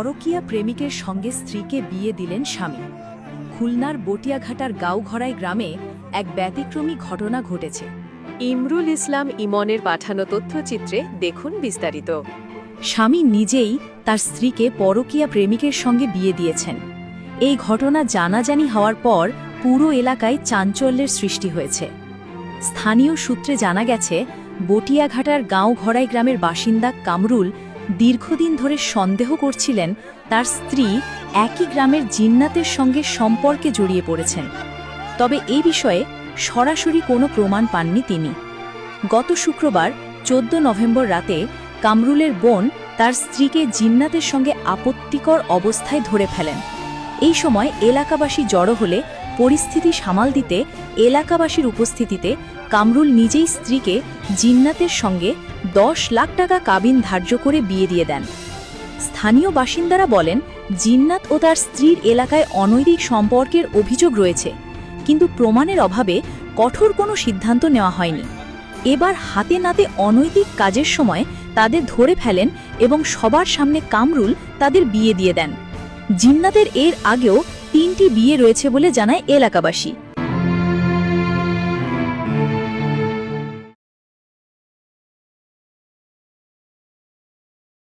পরকীয়া প্রেমিকের সঙ্গে স্ত্রীকে বিয়ে দিলেন স্বামী। খুলনার বটিয়াঘাটার গাঁওঘরাই গ্রামে এক ব্যতিক্রমী ঘটনা ঘটেছে। ইমরুল ইসলাম ইমনের পাঠানো তথ্যচিত্রে দেখুন বিস্তারিত। স্বামী নিজেই তার স্ত্রীকে পরকীয়া প্রেমিকের সঙ্গে বিয়ে দিয়েছেন। এই ঘটনা জানাজানি হওয়ার পর পুরো এলাকায় চাঞ্চল্যের সৃষ্টি হয়েছে। স্থানীয় সূত্রে জানা গেছে বটিয়াঘাটার গাঁওঘরাই গ্রামের বাসিন্দা কামরুল দীর্ঘদিন ধরে সন্দেহ করছিলেন তার স্ত্রী একই গ্রামের জিন্নাতের সঙ্গে সম্পর্কে জড়িয়ে পড়েছেন। তবে এই বিষয়ে সরাসরি কোনো প্রমাণ পাননি তিনি। গত শুক্রবার, চোদ্দ নভেম্বর রাতে কামরুলের বোন তার স্ত্রীকে জিন্নাতের সঙ্গে আপত্তিকর অবস্থায় ধরে ফেলেন। এই সময় এলাকাবাসী জড়ো হলে পরিস্থিতি সামাল দিতে এলাকাবাসীর উপস্থিতিতে কামরুল নিজেই স্ত্রীকে জিন্নাতের সঙ্গে দশ লাখ টাকা কাবিন ধার্য করে বিয়ে দিয়ে দেন। স্থানীয় বাসিন্দারা বলেন, জিন্নাত ও তার স্ত্রীর এলাকায় অনৈতিক সম্পর্কের অভিযোগ রয়েছে, কিন্তু প্রমাণের অভাবে কঠোর কোনো সিদ্ধান্ত নেওয়া হয়নি। এবার হাতে নাতে অনৈতিক কাজের সময় তাদের ধরে ফেলেন এবং সবার সামনে কামরুল তাদের বিয়ে দিয়ে দেন। জিন্নাতের এর আগেও তিনটি বিয়ে রয়েছে বলে জানায় এলাকাবাসী।